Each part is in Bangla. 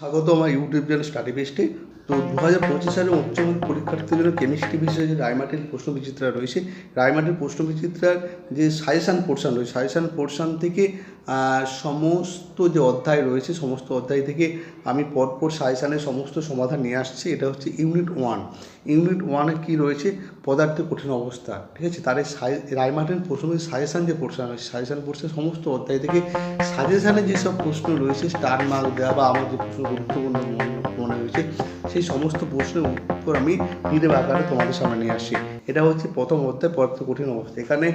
স্বাগত আমার ইউটিউব চ্যানেল স্টাডি বেস্টে তো দু হাজার পঁচিশ সালে উচ্চ পরীক্ষার্থীর জন্য কেমিস্ট্রি বিষয়ে যে রায়মাটির প্রশ্ন বিচিত্রা রয়েছে, রায়মাটির প্রশ্ন বিচিত্রার যে সাজেশান পোর্শান রয়েছে সাজেশান পোর্শান থেকে সমস্ত যে অধ্যায় রয়েছে, সমস্ত অধ্যায় থেকে আমি পরপর সাজেশানের সমস্ত সমাধান নিয়ে আসছি। এটা হচ্ছে ইউনিট ওয়ান। ইউনিট ওয়ানে কী রয়েছে? পদার্থের কঠিন অবস্থা। ঠিক আছে? তার রায়মার্টিন প্রশ্ন সাজেশান যে পোর্শন রয়েছে সাজেশান পোর্শন সমস্ত অধ্যায় থেকে। সাজেশানে যেসব প্রশ্ন রয়েছে, স্টার মার্ক দেওয়া বা আমার যে প্রশ্ন গুরুত্বপূর্ণ মনে- হয়েছে সেই সমস্ত প্রশ্নের উত্তর আমি পিডিএফ আকারে তোমাদের সামনে নিয়ে আসছি। এটা হচ্ছে প্রথম অধ্যায় পদার্থ কঠিন অবস্থা। এখানে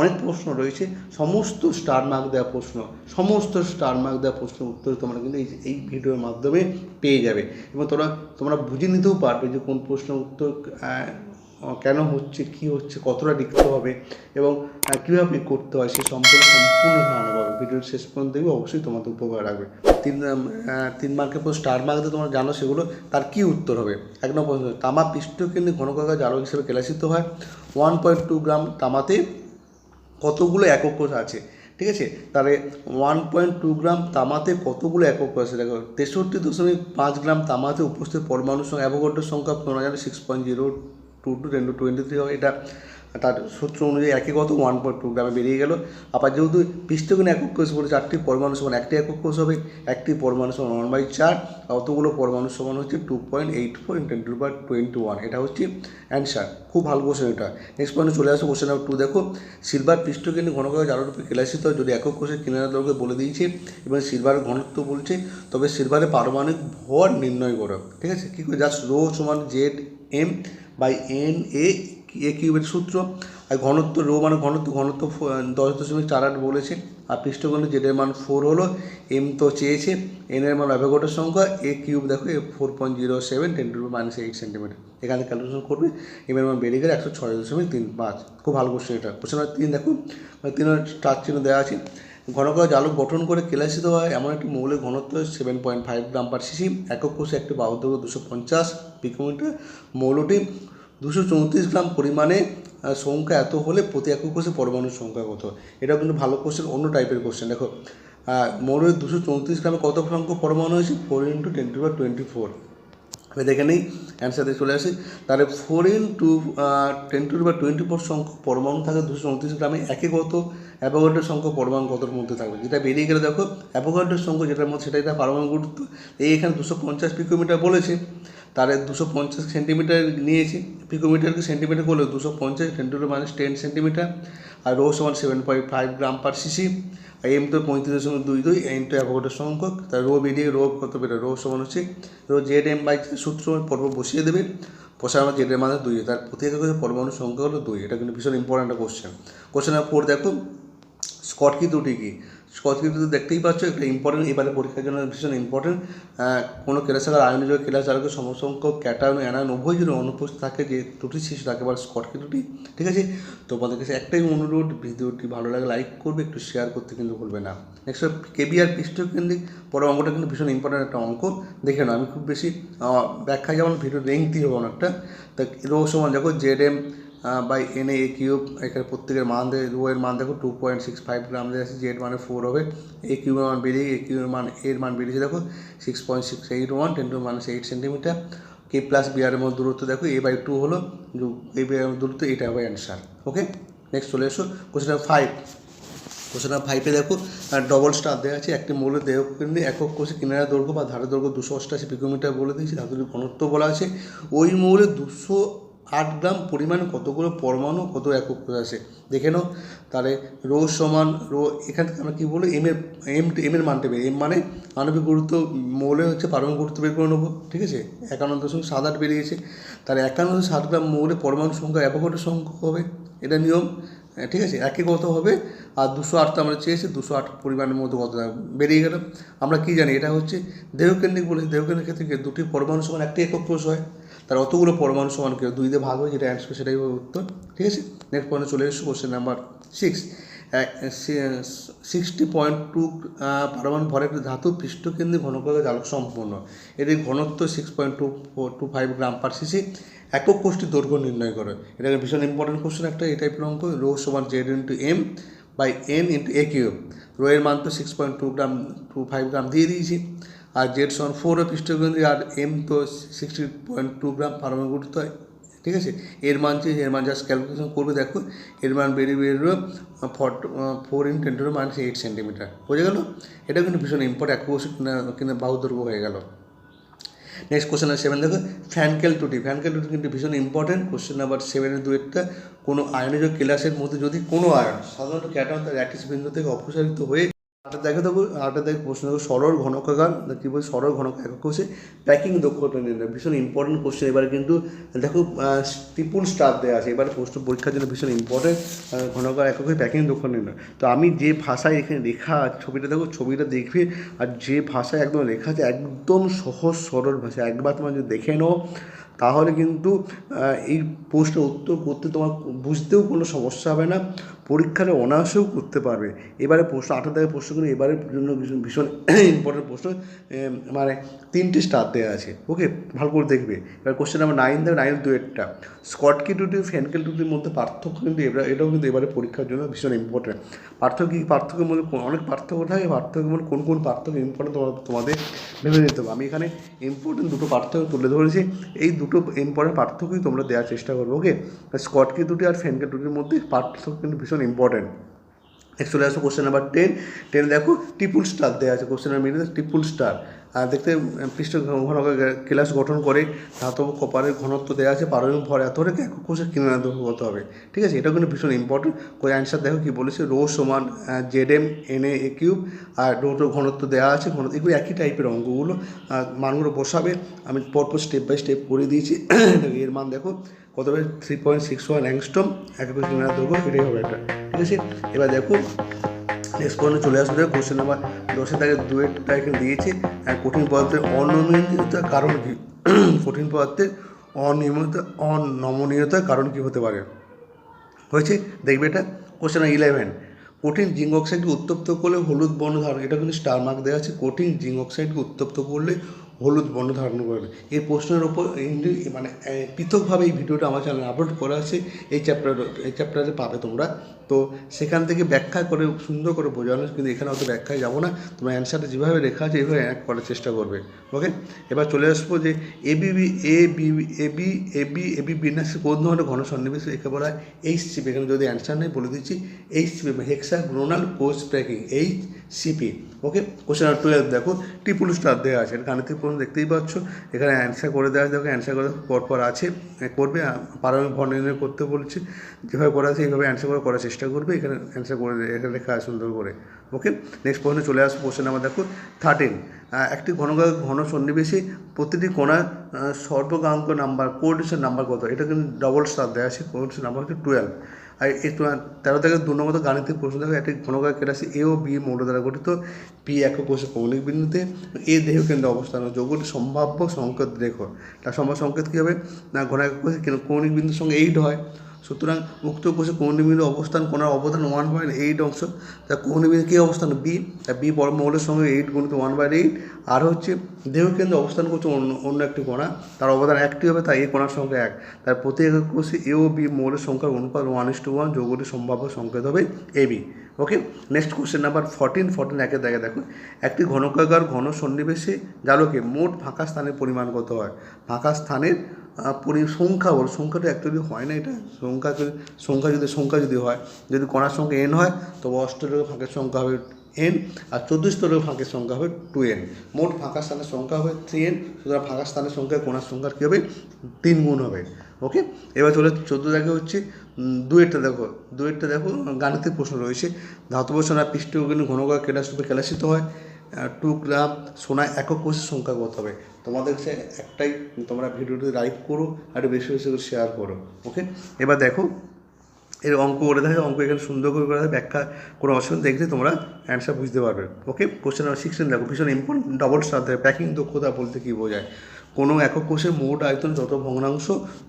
অনেক প্রশ্ন রয়েছে, সমস্ত স্টার মার্ক দেওয়া প্রশ্ন, সমস্ত স্টার মার্ক দেওয়া প্রশ্নের উত্তর তোমরা কিন্তু এই ভিডিওর মাধ্যমে পেয়ে যাবে। এবং তোমরা তোমরা বুঝে নিতেও পারবে যে কোন প্রশ্নের উত্তর কেন হচ্ছে কি হচ্ছে কতটা লিখতে হবে এবং কীভাবে করতে হয় সে সম্পর্কে সম্পূর্ণ ধারণা পাবে। ভিডিওর শেষ পর্যন্ত দেখবে অবশ্যই তোমাদের উপকার রাখবে তিন তিন মার্কের পর স্টার মার্কে তোমরা জানো সেগুলো তার কি উত্তর হবে? এক নম্বর প্রশ্ন, তামা পৃষ্ঠকেন্দ্রে ঘনকাকা জারক হিসেবে কেলাসিত হয়। ওয়ান পয়েন্ট টু গ্রাম তামাতে কতগুলো একক কোষ আছে? ঠিক আছে? তাহলে ওয়ান পয়েন্ট টু গ্রাম তামাতে কতগুলো একক আছে? দেখো তেষট্টি দশমিক পাঁচ গ্রাম তামাতে উপস্থিত পরমাণুর সঙ্গে অ্যাভোগাড্রোর সংখ্যা তোমরা জানো six point zero two two ten to twenty three হবে। এটা তার সূত্র অনুযায়ী একই কত ওয়ান পয়েন্ট টু গ্রামে বেরিয়ে গেল। আবার যেহেতু পৃষ্ঠগুলো একক কোষ বলে চারটি পরমাণু সমান, একটি একক কোষ হবে, একটি পরমাণু সমান ওয়ান বাই চার অতগুলো পরমাণু সমান হচ্ছে two point eight four ten to by twenty one এটা হচ্ছে অ্যান্সার খুব ভালো কোশ্চেন এটা। নেক্সট পয়েন্টে চলে আসো কোশ্চেন নাম্বার টু দেখো। সিলভার পৃষ্ঠকেন্দ্রে ঘনকায় জাররূপে কেলাসিত হয় যদি একক কোষের কিনারা দৈর্ঘ্য বলে দিয়েছে, এবং সিলভারের ঘনত্ব বলছে, তবে সিলভারের পারমাণবিক ভর নির্ণয় করো। ঠিক আছে? কী করে? জাস্ট রো সমান Z M by N A A কিউবের সূত্র। আর ঘনত্ব রো মানে ঘনত্ব ঘনত্ব দশ দশমিক চার আট বলেছে। আর পৃষ্ঠখণ্ডে জেডের মান ফোর হলো এম তো চেয়েছে। এন এর মান অ্যাভোগাড্রোর সংখ্যা এ কিউব দেখো A four point zero seven ten to minus eight centimetre এখানে ক্যালকুলেশন করবে এম এর মান বেরিয়ে গেলে একশো ছয় দশমিক তিন পাঁচ। খুব ভালো কোশ্চেন এটা। কোশ্চেন তিন দেখো তিনের স্টার চিহ্ন দেওয়া আছে। ঘনকায় জালক গঠন করে কেলাসিত হয়। এমন একটি মৌলের ঘনত্ব seven point five gram per cc একক কোষে একটি বাহুর দৈর্ঘ্য দুশো পঞ্চাশ পিকোমিটার মৌলটি দুশো চৌত্রিশ গ্রাম পরিমাণে সংখ্যা এত হলে প্রতি একক কোষে পরমাণুর সংখ্যা কত? এটা কিন্তু ভালো কোশ্চেন অন্য টাইপের কোশ্চেন দেখো মৌলের দুশো চৌত্রিশ গ্রামে কত সংখ্যক পরমাণু হয়েছে? Four into ten to twenty four দেখে নেই অ্যান্সারে চলে আসি। তাহলে four into ten to বা টোয়েন্টি ফোর সংখ্যক পরমাণু থাকে দুশো উনত্রিশ গ্রামে একে কত অ্যাভোগাড্রোর সংখ্যক পরমাণু কতর মধ্যে থাকবে? যেটা বেরিয়ে গেলে দেখো অ্যাভোগাড্রোর সংখ্যা যেটার মধ্যে সেটাই তার পারমাণবিক গুরুত্ব। এই এখানে দুশো পঞ্চাশ পিকোমিটার বলেছে, তাহলে দুশো পঞ্চাশ সেন্টিমিটার নিয়েছি। পিকোমিটারকে সেন্টিমিটার করলে দুশো পঞ্চাশ ten to minus ten centimetre R rho সমান seven point five gram per cc M তো পঁয়ত্রিশ দশমিক দুই দুই এম তো অ্যাভোগাড্রোর সংখ্যক, তার রো বেরিয়ে রো কত বেরোয়? রো সমান হচ্ছে, রো জেড এম বাই সূত্র পর্ব বসিয়ে দেবে। আমার জেডের মানে দুই। তার প্রতি পরমাণু সংখ্যা হলো দুই। এটা কিন্তু ভীষণ ইম্পর্ট্যান্ট একটা কোশ্চেন কোশ্চেন ফোর দেখো স্কট কি দুটি কি? কি দেখতেই পাচ্ছ, একটা ইম্পর্টেন্ট এবারে পরীক্ষার জন্য ভীষণ ইম্পর্টেন্ট কোনো কেলাসাকার আয়নযোগ কেলাস চালকের সমসংখ্যক ক্যাটায়ন অ্যানায়ন উভয় যদি অনুপস্থিত থাকে, যে ত্রুটি শিশু থাকে, এবার স্কট কি দুটি? ঠিক আছে? তোমাদের কাছে একটাই অনুরোধ, ভিডিওটি ভালো লাগে লাইক করবে, একটু শেয়ার করতে কিন্তু ভুলবে না। নেক্সট কেবিআর পৃষ্ঠকেন্দ্রিক পরে অঙ্কটা কিন্তু ভীষণ ইম্পর্টেন্ট একটা অঙ্ক। দেখে নাও, আমি খুব বেশি ব্যাখ্যা যেমন ভিডিও লেংথি হবে অনেকটা। তা রো সমান দেখো Z M by N A cube এখানে প্রত্যেকের মান দেয়, রো এর মান দেখো two point six five gram দেওয়া আছে জেড মানে ফোর হবে এ কিউবের মান বেরিয়ে এ কিউবের মান এর মান বেরিয়েছে দেখো six point six eight one ten to minus eight centimetre K plus B R এর মধ্যে দূরত্ব দেখো এ বাই টু হলো এ বাই দূরত্ব, এটা হবে অ্যান্সার ওকে নেক্সট চলে এসো question number five question number ফাইভে দেখো ডবল স্টার দেওয়া আছে, একটি মৌলের দেহ কেন্দ্রে একক কোষে কিনারা দৈর্ঘ্য বা ধারের দৈর্ঘ্য দুশো অষ্টাশি পিকোমিটার বলে দিয়েছে, ধাতুটির ঘনত্ব বলা আছে, ওই মৌলের দুশো আট গ্রাম পরিমাণ কতগুলো পরমাণু, কত একক আছে? দেখে নাও। তাহলে রো সমান রো, এখান থেকে আমরা কী বলব? এম এর এম এম এর মানটা বের এম মানে আণবিক গুরুত্ব মৌলে হচ্ছে পারমাণবিক গুরুত্ব বের করে নেব, ঠিক আছে? একান্ন দশমিক সাত আট বেরিয়েছে। তাহলে একান্ন সাত গ্রাম মৌলে পরমাণু সংখ্যা, একক সংখ্যা হবে এটা নিয়ম। ঠিক আছে? একই কত হবে। আর দুশো আট তো আমরা চেয়েছি, দুশো আট পরিমাণের মধ্যে কত বেরিয়ে গেল। আমরা কি জানি? এটা হচ্ছে দেহকেন্দ্রিক বলেছি দেহকেন্দ্রিক ক্ষেত্রে দুটি পরমাণু সমান? একটি একক কোষ হয়। তার অতগুলো পরমাণু সমান কেউ? দুই দিয়ে ভাগ হয় যেটা অ্যান্সার সেটাই হবে উত্তর। ঠিক আছে? নেক্সট পয়েন্টে চলে এসেছি question number six sixty point two পারমাণু ভরের একটি ধাতু পৃষ্ঠকেন্দ্রিক ঘনকাকে জালক সম্পূর্ণ। এটির ঘনত্ব six point two two, five gram per cc. একক কোষ্ঠীর দৈর্ঘ্য নির্ণয় করে। এটা ভীষণ ইম্পর্টেন্ট কোশ্চেন একটা, এই টাইপের অঙ্ক। রো সমান Z into M by N into A cube rho এর মান তো six point two gram, two, five gram দিয়ে দিয়েছি। আর জেড সমান ফোর পৃষ্ঠকেন্দ্রিক, আর এম তো সিক্সটি পয়েন্ট টু গ্রাম পারমাণবিক গুরুত্ব হয়। ঠিক আছে? এর মান চেয়ে এর মান জাস্ট ক্যালকুলেশন করবে দেখো এর মান বেরিয়ে বেরোলো ফট four in ten to minus eight centimetre বোঝা গেল? এটা কিন্তু ভীষণ ইম্পর্টেন্ট এক কোষে কিনা কিনা বাহু দৈর্ঘ্য হয়ে গেল। নেক্সট কোশ্চেন নাম্বার সেভেন দেখো ফ্যানকেল টুটি ফ্যানকেল টুটি কিন্তু ভীষণ ইম্পর্টেন্ট কোশ্চেন নাম্বার সেভেনের দু একটা কোনো আয়নজ ক্লাসের মধ্যে যদি কোনো আয়ন, সাধারণত ক্যাটন তার ল্যাটিস বিন্দু থেকে অপসারিত হয়ে দেখো দেখো আটা দেখো, প্রশ্ন দেখো, সরল ঘনকাকার কী বলছে, সরল ঘনক একক কোষে প্যাকিং দক্ষতা নির্ণয়। ভীষণ ইম্পর্টেন্ট কোশ্চেন এবারে কিন্তু দেখো ট্রিপুল স্টার দেওয়া আছে, এবারে প্রশ্ন পরীক্ষার জন্য ভীষণ ইম্পর্টেন্ট ঘনকার এককে প্যাকিং দক্ষতা নির্ণয়। তো আমি যে ভাষায় এখানে লেখা ছবিটা দেখো, ছবিটা দেখবে, আর যে ভাষায় একদম লেখা আছে, একদম সহজ সরল ভাষা একবার তোমার যদি দেখে নাও, তাহলে কিন্তু এই প্রশ্নের উত্তর করতে তোমার বুঝতেও কোনো সমস্যা হবে না। পরীক্ষাটা অনায়াসেও করতে পারবে। এবারে প্রশ্ন, আঠারো থেকে প্রশ্নগুলো এবারের জন্য ভীষণ ভীষণ ইম্পর্টেন্ট প্রশ্ন মানে তিনটে স্টার দেওয়া আছে। ওকে ভালো করে দেখবে। এবার কোশ্চেন নাম্বার নাইন দেবে নাইন দু একটা। স্কটকি টুটি ফ্যানকেল টুটির মধ্যে পার্থক্য কিন্তু এবার, এটাও কিন্তু এবারে পরীক্ষার জন্য ভীষণ ইম্পর্টেন্ট পার্থক্য কী, পার্থক্যের মধ্যে অনেক পার্থক্য থাকে পার্থক্যের মধ্যে কোন কোন পার্থক্য ইম্পর্টেন্ট তোমাদের ভেবে নিতে হবে। আমি এখানে ইম্পর্টেন্ট দুটো পার্থক্য তুলে ধরেছি। এই দুটো ইম্পর্টেন্ট পার্থক্যই তোমরা দেওয়ার চেষ্টা করবে। ওকে স্কটকি দুটি আর ফ্যানকেল দুটির মধ্যে পার্থক্য কিন্তু ভীষণ ইম্পর্টেন্ট নেক্সট চলে আসো কোশ্চেন নাম্বার টেন টেন দেখো ট্রিপুল স্টার দেওয়া আছে question number minute triple star আর দেখতে পৃষ্ঠ ঘনক ক্লাস গঠন করে, ধাতব কপারের ঘনত্ব দেওয়া আছে পারমাণবিক ভর এত রেখে একক কোষের কিনারা কত হবে ঠিক আছে? এটাও কিন্তু ভীষণ ইম্পর্টেন্ট ওই অ্যান্সার দেখো কি বলেছে? রো সমান Z M N A cube আর রোটো ঘনত্ব দেওয়া আছে, ঘনত্ব, এগুলো একই টাইপের অঙ্কগুলো মানগুলো বসাবে। আমি পরপর স্টেপ বাই স্টেপ করে দিয়েছি। এর মান দেখো কত হবে three point six one angstrom এক কোষ কিনারা দৈর্ঘ্য এটাই হবে একটা। ঠিক আছে? এবার দেখো নেক্সট পয়েন্টে চলে আসবে। কোশ্চেন নাম্বার দশে তাকে দুয়েরটা এখানে দিয়েছে, আর কঠিন পদার্থের অনমনীয়তার কারণ কী? কঠিন পদার্থের অনিয়মিত, অনমনীয়তার কারণ কী হতে পারে? হয়েছে? দেখবে এটা? কোশ্চেন ইলেভেন কঠিন জিঙ্ক অক্সাইডকে উত্তপ্ত করলে হলুদ বর্ণ ধারণ, এটা কিন্তু স্টার মার্ক দেওয়া আছে। কঠিন জিঙ্ক অক্সাইডকে উত্তপ্ত করলে হলুদ বর্ণ ধারণ করবে এই প্রশ্নের ইন্ডি- মানে পৃথকভাবে এই ভিডিওটা আমার চ্যানেলে আপলোড করা আছে, এই চ্যাপ্টার এই চ্যাপ্টারে পাবে তোমরা। তো সেখান থেকে ব্যাখ্যা করে, সুন্দর করে বোঝানো কিন্তু এখানে অত ব্যাখ্যায় যাব না। তোমার অ্যান্সারটা যেভাবে লেখা আছে এইভাবে এক করার চেষ্টা করবে। ওকে এবার চলে আসব যে A B A B A B A B A B বিন্যাসে কোন ধরনের ঘন সন্নিবেশ একে বলা এইচ সিপি এখানে যদি অ্যান্সার নেই, বলে দিচ্ছি H CP hexagonal close packing H CP okay question number twelve দেখো ট্রিপুল স্টার দেওয়া আছে। গাণিতিক প্রশ্ন দেখতেই পাচ্ছ। এখানে অ্যান্সার করে দেওয়া আছে দেখো অ্যান্সার করে পরপর আছে করবে। আ, পারমাণবিক ভর নির্ণয় করতে বলছে। যেভাবে করা আছে এইভাবে অ্যান্সার করে করার চেষ্টা করবে। এখানে অ্যান্সার করে এখানে লেখা সুন্দর করে। ওকে নেক্সট প্রশ্নে চলে আসব। কোশ্চেন নাম্বার দেখো থার্টিন একটি ঘনকার ঘন সন্নিবেশে প্রতিটি আহ, সর্বগাঙ্ক নাম্বার কোঅর্ডিনেশন নাম্বার কত? এটা কিন্তু ডবল স্টার দেওয়া আছে কোঅর্ডিনেশন নাম্বার হচ্ছে টুয়েলভ আর তেরো থেকে দু নম্বর গাণিতিক প্রশ্ন দেখো, একটি ঘনকার কেটাসি এ ও বি মৌল দ্বারা গঠিত। পি একক কোষে কৌলিক বিন্দুতে। এ দেহ কেন্দ্র অবস্থান যৌগটি সম্ভাব্য সংকেত দেখো তার সম্ভাব্য সংকেত কী হবে? না ঘনাক কোষে কৌণিক বিন্দুর সঙ্গে এইট হয়? সুতরাং উক্ত কোষে কৌণিক অবস্থান কোনার অবদান ওয়ান বাই এইট অংশ। তা কৌণিক বিন্দু কী অবস্থান? বি তা বি পরমৌলের সঙ্গে এইট গুণিত ওয়ান বাই এইট আর হচ্ছে দেহকেন্দ্রে অবস্থান করছে অন্য অন্য একটি কোণা। তার অবদান একটি হবে, তাই এ কোণার সংখ্যা এক। তার প্রতি একক কোষে এ ও বি মৌলের সংখ্যার অনুপাত ওয়ান ইস টু ওয়ান যৌগটির সম্ভাব্য সংকেত হবে A B okay next question number fourteen fourteen একে দেখে দেখো একটি ঘনকাকার ঘন সন্নিবেশে জালকে মোট ফাঁকা স্থানের পরিমাণ কত হয়? ফাঁকা স্থানের পরি সংখ্যা বল, সংখ্যাটা অ্যাকচুয়ালি হয় না এটা? সংখ্যা সংখ্যা যদি সংখ্যা যদি হয়, যদি কণার সংখ্যা এন হয়, তবে অষ্টরের ফাঁকের সংখ্যা হবে এন আর স্তরের ফাঁকের সংখ্যা হবে টু এন মোট ফাঁকা স্থানের সংখ্যা হবে থ্রি এন সুতরাং ফাঁকা স্থানের সংখ্যা কোণার সংখ্যার কী হবে? তিন গুণ হবে। ওকে এবার চলে, চোদ্দ দেখে হচ্ছে দুয়েরটা দেখো দুয়েরটা দেখো, গাণিতিক প্রশ্ন রয়েছে। ধাতব সোনা পৃষ্ঠগুলি ঘনকার কেলাস রূপে কেলাসিত হয় টু গ্রাম সোনা একক কোষের সংখ্যা কত হবে? তোমাদের কাছে একটাই, তোমরা ভিডিওটি লাইক করো আর বেশি বেশি করে শেয়ার করো ওকে এবার দেখো, এর অঙ্ক করে দেখো অঙ্ক এখানে সুন্দর করে করা থাকে ব্যাখ্যা কোনো অসুবিধা দেখলে তোমরা অ্যান্সার বুঝতে পারবে ওকে কোশ্চেন নাম্বার সিক্সটিন দেখো, ভীষণ ইম্পর্টেন্ট ডবল স্টার দেয় প্যাকিং দক্ষতা বলতে কী বোঝায়? কোনো একক কোষের মোট আয়তন যত ভগ্নাংশ,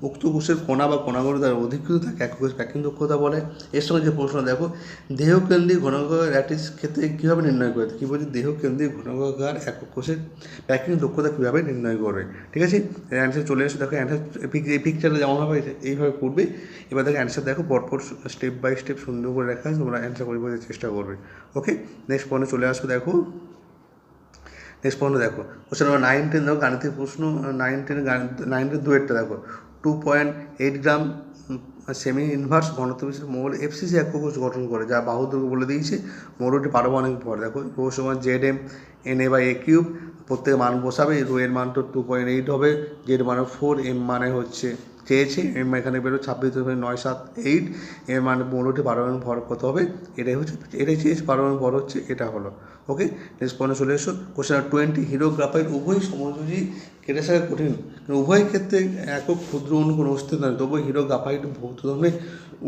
উক্ত কোষের কণা বা কণাগুলো দ্বারা অধিকৃত থাকে একক কোষ প্যাকিং দক্ষতা বলে। এর সঙ্গে যে প্রশ্ন, দেখো, দেহকেন্দ্রিক ঘনকাকার ল্যাটিস ক্ষেত্রে কীভাবে নির্ণয় করে? কী বলছে? দেহকেন্দ্রিক ঘনকাকার একক কোষের প্যাকিং দক্ষতা কীভাবে নির্ণয় করবে ঠিক আছে? অ্যান্সার চলে এসে দেখো অ্যান্সার এই পিকচারটা যেমন হবে এইভাবে করবে। এবার দেখো অ্যান্সার দেখো, পরপর স্টেপ বাই স্টেপ সুন্দর করে আছে তোমরা অ্যান্সার করে চেষ্টা করবে। ওকে নেক্সট পয়েন্টে চলে আসবে, দেখো। নেক্সট প্রশ্ন দেখো কোশ্চেন নাম্বার নাইন টেন দেখো, গাণিতিক প্রশ্ন নাইন টেন নাইন টেন দেখো। Two point eight gram semi inverse ঘনত্ব বিশিষ্ট মৌল এফসিসি এক কোষ গঠন করে, যা বাহুদুর্গ বলে দিয়েছে। মৌলটি পারমাণবিক ভর দেখো। রো সমান Z M N A by A cube প্রত্যেক মান বসাবে, রো এর মান তো টু পয়েন্ট এইট হবে জেড মানে ফোর এম মানে হচ্ছে চেয়েছে এম এখানে বেরো ছাব্বিশ দশমিক নয় সাত এইট এর মানে মৌলটি পারমাণবিক ভর কত হবে। এটাই হচ্ছে, এটাই চেয়েছে পারমাণবিক ভর হচ্ছে, এটা হলো। ওকে নেক্সট পয়েন্ট চলে এসো। কোশ্চেন টোয়েন্টি হিরো গ্রাফাইট উভয় সমযোজী কেটে সারা কঠিন। উভয় ক্ষেত্রে একক ক্ষুদ্র অণু কোনো অস্তিত্ব নেই তবু হিরো গ্রাফাইট ভৌত ধর্মে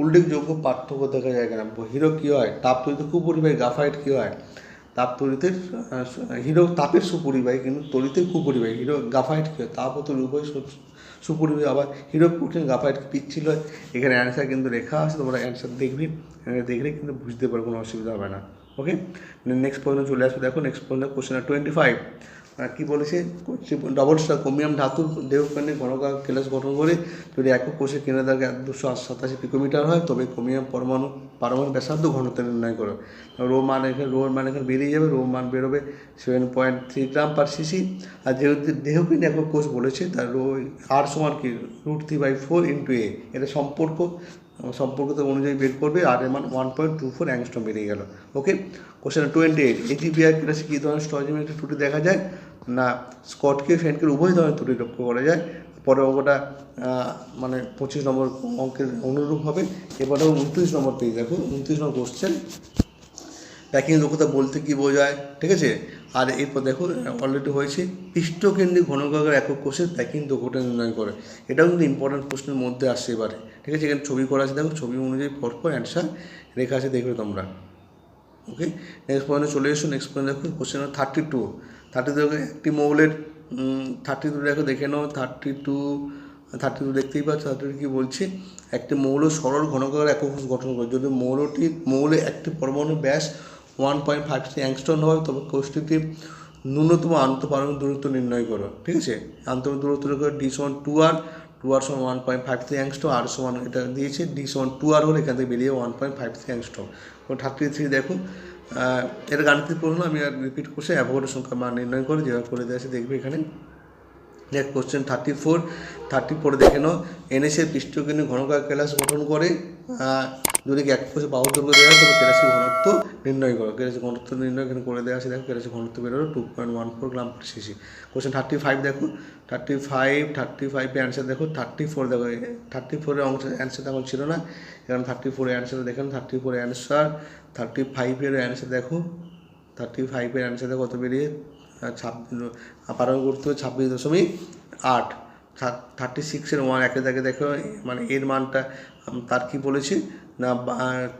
উল্লেখযোগ্য পার্থক্য দেখা যায় কেন? হিরো কী হয়? তাপ তৈরিতে কুপরিবাহী গ্রাফাইট কী হয়? তাপ তরিতে হিরো তাপের সুপরিবাহী, কিন্তু তরিতে কুপরিবাহী হিরো গ্রাফাইট কী হয়? তাপ ও তরি উভয় সু- আবার হিরো প্রোটিন গাফাইট পিচ্ছিল। এখানে অ্যান্সার কিন্তু রেখা আছে, তোমরা অ্যান্সার দেখবি। দেখলে কিন্তু বুঝতে পারবে কোনো অসুবিধা হবে না। ওকে নেক্সট পয়েন্ট চলে আসবে। দেখো next point question twenty five কী বলেছে? ডবল স্টার কোমিয়াম ধাতুর দেহকাণ্ডে ঘনকার কেলাস গঠন করে যদি একক কোষে কেনা দাগে দুশো সাতাশি পিকোমিটার হয়, তবে কোমিয়াম পরমাণু পারমাণু ব্যাসার্ধ ঘনত্ব নির্ণয় করো। রো মান এখানে, রো মান এখানে বেরিয়ে যাবে, রো মান বেরোবে seven point three gram per cc আর যেহেতু দেহকিন একক কোষ বলেছে, তার রো আর সমান কি? Root three by four into A এটা সম্পর্ক সম্পর্কিত অনুযায়ী বের করবে আর এর মান one point two four angstrom বেরিয়ে গেল। ওকে কোশ্চেন টোয়েন্টি এইট এটি বিআর ক্লাসে কী ধরনের স্ট্রজমেট্রি ত্রুটি দেখা যায়? না স্কটকে ফ্যানকে উভয় ধরনের ত্রুটি লক্ষ্য করা যায়। পরে অঙ্কটা মানে পঁচিশ নম্বর অঙ্কের অনুরূপ হবে। এবারে উনত্রিশ নম্বর পেজ দেখো উনত্রিশ নম্বর কোশ্চেন প্যাকিং দক্ষতা বলতে কী বোঝায়? ঠিক আছে? আর এরপর দেখো অলরেডি হয়েছে। পৃষ্ঠকেন্দ্রিক ঘনকাকার একক কোষের প্যাকিং দক্ষতা নির্ণয় করে। এটাও কিন্তু ইম্পর্টেন্ট প্রশ্নের মধ্যে আসছে এবারে ঠিক আছে? এখানে ছবি করা আছে। দেখো, ছবি অনুযায়ী পরপর অ্যান্সার রেখা আছে, দেখবে তোমরা। ওকে নেক্সট পয়েন্টে চলে এসো। নেক্সট পয়েন্ট দেখো question thirty two thirty two একটি মৌলের থার্টি টু দেখো, দেখে নাও। থার্টি টু থার্টি টু দেখতেই পাচ্ছ। থার্টি টু কী বলছে? একটি মৌল সরল ঘনকাকার একক গঠন করে। যদি মৌলটি, মৌলে একটি পরমাণু ব্যাস ওয়ান পয়েন্ট ফাইভ অ্যাংস্টন হয়, তবে কোষটিতে ন্যূনতম আন্তঃপারমাণবিক দূরত্ব নির্ণয় করো। ঠিক আছে? আন্তঃপারমাণবিক দূরত্ব ডি সমান টু আর টু আর সমান one point five three angstrom R সমান এটা দিয়েছে ডি সমান টু আর হলে এখান থেকে বেরিয়ে one point five three angstrom thirty three দেখুন এটা গাণিতিক প্রশ্ন আমি আর রিপিট করছি অ্যাভোগাড্রো সংখ্যা মান নির্ণয় করে যেভাবে করে দেওয়া আছে দেখবে এখানে। Next question thirty four thirty four দেখে নাও এনএসের পৃষ্ঠকেন্দ্রিক ঘনকার ক্যালাস গঠন করে যদি এক কোষে বাহু দৈর্ঘ্য দেওয়া হয় তবে ক্যালাসের ঘনত্ব নির্ণয় করো। ক্যালাসের ঘনত্ব নির্ণয় এখানে করে দেওয়া আছে, দেখো ক্যালাসের ঘনত্ব বেরোলো two point one four gram per cc question thirty five দেখো থার্টি ফাইভ থার্টি ফাইভে অ্যান্সার দেখো থার্টি ফোর দেখো থার্টি ফোরের অংশ অ্যান্সার তখন ছিল না। এখানে থার্টি ফোরের অ্যান্সার দেখেন থার্টি ফোরের অ্যান্সার থার্টি ফাইভের অ্যান্সার দেখো থার্টি ফাইভের অ্যান্সার দেখো কত বেরিয়ে ছাব্বিশ পারণ করতে হবে ছাব্বিশ দশমিক আট। থার্টি সিক্সের ওয়ান একে দেখে দেখো মানে এর মানটা তার কি বলেছে? না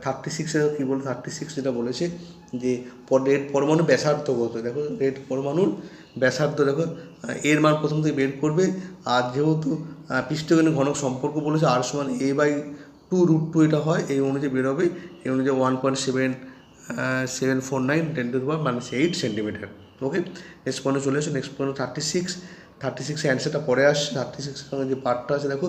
থার্টি সিক্সের কী বলে থার্টি সিক্স যেটা বলেছে, যে রেড পরমাণু ব্যাসার্ধ কত? দেখো রেড পরমাণুর ব্যাসার্ধ, দেখো এর মান প্রথম থেকে বের করবে। আর যেহেতু পৃষ্ঠকেন্দ্রিক ঘনক সম্পর্ক বলেছে আর সমান a by two root two এটা হয়, এই অনুযায়ী বেরোবে এই অনুযায়ী one point seven seven four nine ten two minus eight centimetre okay next পয়েন্টে চলে এসো next point thirty six thirty সিক্সে অ্যান্সারটা পরে আসছে থার্টি সিক্সের সঙ্গে যে পার্টটা আছে, দেখো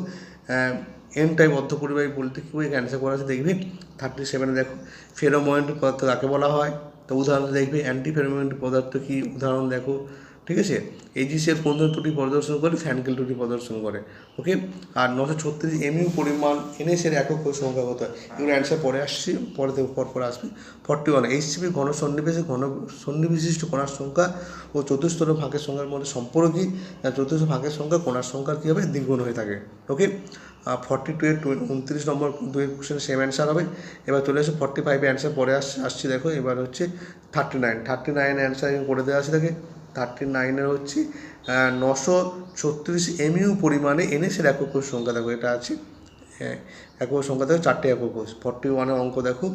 এন টাইপ অর্ধ পরিবাহী বলতে কী বলে অ্যান্সার করা আছে, দেখবি? থার্টি সেভেনে দেখো ফেরোমোয়েন্ট পদার্থ কাকে বলা হয়? তো উদাহরণ দেখবি অ্যান্টি ফেরোমোয়েন্ট পদার্থ কী? উদাহরণ দেখো ঠিক আছে? এজিসের কোন ত্রুটি প্রদর্শন করে ফ্যানকেল ত্রুটি প্রদর্শন করে ওকে আর নশো ছত্রিশ এমইউ পরিমাণ এনএসের একক সংখ্যা কত? এগুলো অ্যান্সার পরে আসছি, পরে থেকে পর পরে আসবে। ফর্টি ওয়ান এইচসিপি ঘন সন্নিবেশে ঘন সন্নিবিশিষ্ট কণার সংখ্যা ও চতুস্তর ফাঁকের সংখ্যার মধ্যে সম্পর্ক কী? চতুর্থ ফাঁকের সংখ্যা কণার সংখ্যা কী হবে? দ্বিগুণ হয়ে থাকে ওকে ফর্টি টু এর উনত্রিশ নম্বর দুই কোশ্চেন সেম অ্যান্সার হবে। এবার চলে আসে ফর্টি ফাইভে অ্যান্সার পরে আসছে আসছি, দেখো, এবার হচ্ছে thirty nine thirty nine answer করে দেওয়া আছে দেখে। থার্টি নাইনের হচ্ছে নশো ছত্রিশ এমইউ পরিমাণে এনএসের একক কোষ সংখ্যা, দেখো এটা আছে হ্যাঁ একক সংখ্যা দেখো, চারটে একক কোষ ফর্টি ওয়ানের অঙ্ক দেখো,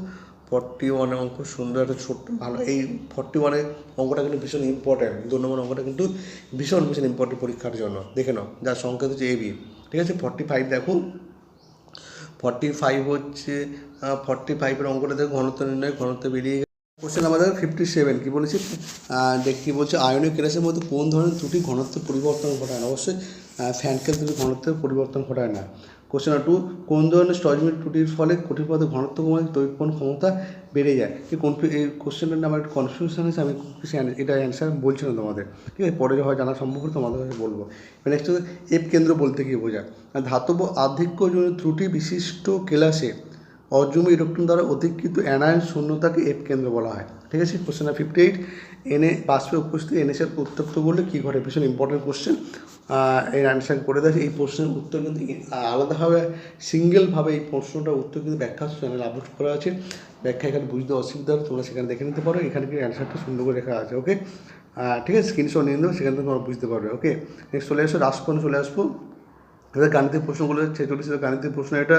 ফর্টি ওয়ানের অঙ্ক সুন্দর, একটা ছোট্ট, ভালো, এই ফর্টি ওয়ানের অঙ্কটা কিন্তু ভীষণ ইম্পর্ট্যান্ট দু নম্বর অঙ্কটা কিন্তু ভীষণ ভীষণ ইম্পর্টেন্ট পরীক্ষার জন্য, দেখে নাও যার সংখ্যা হচ্ছে এবি ঠিক আছে, ফর্টি ফাইভ দেখো, ফর্টি ফাইভ হচ্ছে ফর্টি ফাইভের অঙ্কটা দেখো, ঘনত্ব নির্ণয়, ঘনত্ব বেরিয়ে কোশ্চেন আমাদের ফিফটি সেভেন কী বলেছে? দেখ, কী বলছে? আয়নিক কেরাসের মধ্যে কোন ধরনের ত্রুটি ঘনত্ব পরিবর্তন ঘটায় না? অবশ্যই ফ্যানকেল ত্রুটি ঘনত্বের পরিবর্তন ঘটায় না। কোশ্চেন টু কোন ধরনের স্টজমিক ত্রুটির ফলে কঠিন পদার্থের ঘনত্ব কমে তৈরিপন ক্ষমতা বেড়ে যায়? এই এই কোশ্চেনটার আমার একটু কনফিউশন আছে আমি এটা অ্যান্সার বলছি না তোমাদের। ঠিক আছে? পরে হয় জানা সম্ভব তোমাদের কাছে বলব। নেক্সট এফ কেন্দ্র বলতে কি বোঝায়। ধাতব আধিক্যজনিত ত্রুটি বিশিষ্ট কেলাসে অজুম ইলেকট্রন দ্বারা অধিকৃত অ্যানায়ন শূন্যতাকে এফ কেন্দ্র বলা হয়। ঠিক আছে? কোশ্চেন নাম্বার ফিফটি এইট এনে বাষ্পে উপস্থিত এনএসের উত্তপ্ত করলে কী ঘটে? ভীষণ ইম্পর্টেন্ট কোশ্চেন এর অ্যান্সার করে দেয় এই প্রশ্নের উত্তর কিন্তু আলাদাভাবে সিঙ্গেলভাবে এই প্রশ্নটার উত্তর কিন্তু ব্যাখ্যা চ্যানেল আপলোড করা আছে। ব্যাখ্যা এখানে বুঝতে অসুবিধা হবে তোমরা সেখানে দেখে নিতে পারো। এখানে কিন্তু অ্যান্সারটা সুন্দর করে লেখা আছে ওকে ঠিক আছে? স্ক্রিনশট নিয়ে নেব সেখান তোমরা বুঝতে পারবে ওকে নেক্সট চলে আসো রাজকোণে চলে আসব। এবার গাণিতিক প্রশ্নগুলো ছেচল্লিশের গাণিতিক প্রশ্ন, এটা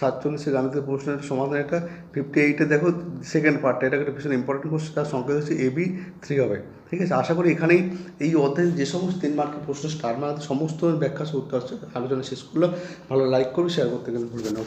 সাতচল্লিশের গাণিতিক প্রশ্নের সমাধান, এটা ফিফটি এইটে দেখো সেকেন্ড পার্টটা এটা একটা ভীষণ ইম্পর্টেন্ট কোশ্চেন তার সংকেত হচ্ছে এবি থ্রি হবে। ঠিক আছে? আশা করি এখানেই এই অধ্যায়ে যে সমস্ত তিন মার্কের প্রশ্ন স্টার মার্ক সমস্ত ব্যাখ্যা আছে আলোচনা শেষ করল। ভালো লাইক করবে শেয়ার করতে কিন্তু ভুলবে না।